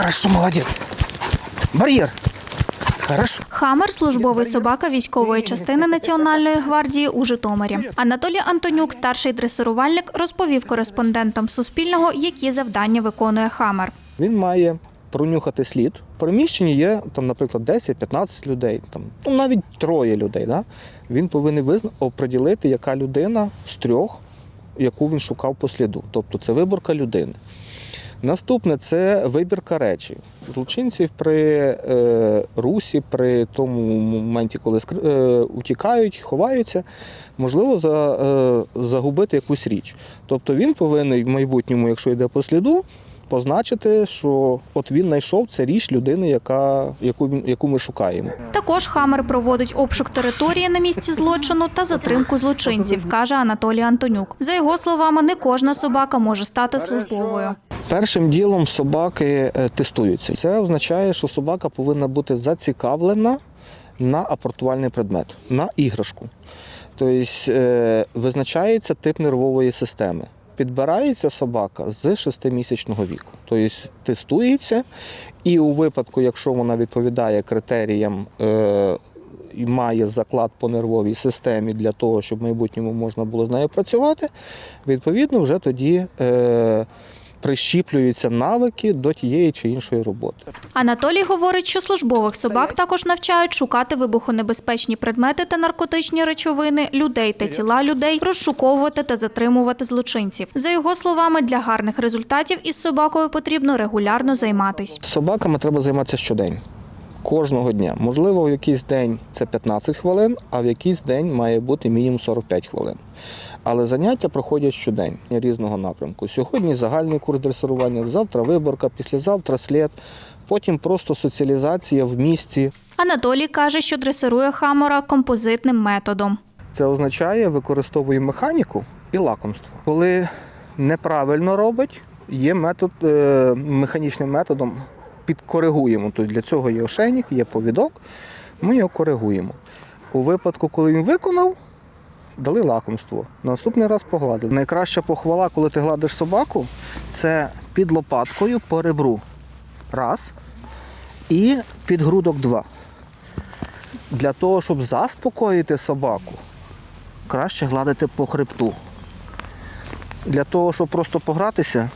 Хорошо, молодець. Бар'єр. Хорошо. Хамер службовий собака військової частини Національної гвардії у Житомирі. Анатолій Антонюк, старший дресирувальник, розповів кореспондентам Суспільного, які завдання виконує Хамер. Він має пронюхати слід. В приміщенні є там, наприклад, 10-15 людей, там ну навіть троє людей. Да? Він повинен визна... оприділити, яка людина з трьох, яку він шукав по сліду. Тобто це виборка людини. Наступне це вибірка речі. Злочинців при е, русі, при тому моменті, коли е, утікають, ховаються, можливо за, е, загубити якусь річ. Тобто він повинен в майбутньому, якщо йде по сліду, позначити, що от він знайшов це річ людини, яка, яку, яку ми шукаємо. Також Хамер проводить обшук території на місці злочину та затримку злочинців, каже Анатолій Антонюк. За його словами, не кожна собака може стати службовою. Першим ділом собаки е, тестуються. Це означає, що собака повинна бути зацікавлена на апортувальний предмет, на іграшку. Тобто е, визначається тип нервової системи. Підбирається собака з 6-місячного віку. Тобто тестується, і у випадку, якщо вона відповідає критеріям е, і має заклад по нервовій системі для того, щоб в майбутньому можна було з нею працювати, відповідно, вже тоді е, прищіплюються навики до тієї чи іншої роботи. Анатолій говорить, що службових собак також навчають шукати вибухонебезпечні предмети та наркотичні речовини, людей та тіла людей, розшуковувати та затримувати злочинців. За його словами, для гарних результатів із собакою потрібно регулярно займатися. Собаками треба займатися щодень. Кожного дня. Можливо, в якийсь день це 15 хвилин, а в якийсь день має бути мінімум 45 хвилин. Але заняття проходять щодень різного напрямку. Сьогодні загальний курс дресирування, завтра виборка, післязавтра слід, потім просто соціалізація в місті. Анатолій каже, що дресирує хамора композитним методом. Це означає, використовує механіку і лакомство. Коли неправильно робить, є метод е, механічним методом підкоригуємо. Тобто для цього є ошейник, є повідок, ми його коригуємо. У випадку, коли він виконав, дали лакомство. На наступний раз погладили. Найкраща похвала, коли ти гладиш собаку, це під лопаткою по ребру. Раз. І під грудок два. Для того, щоб заспокоїти собаку, краще гладити по хребту. Для того, щоб просто погратися,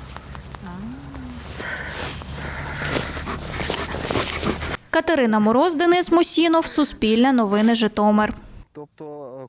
Катерина Мороз, Денис Мусінов, Суспільне новини Житомир. тобто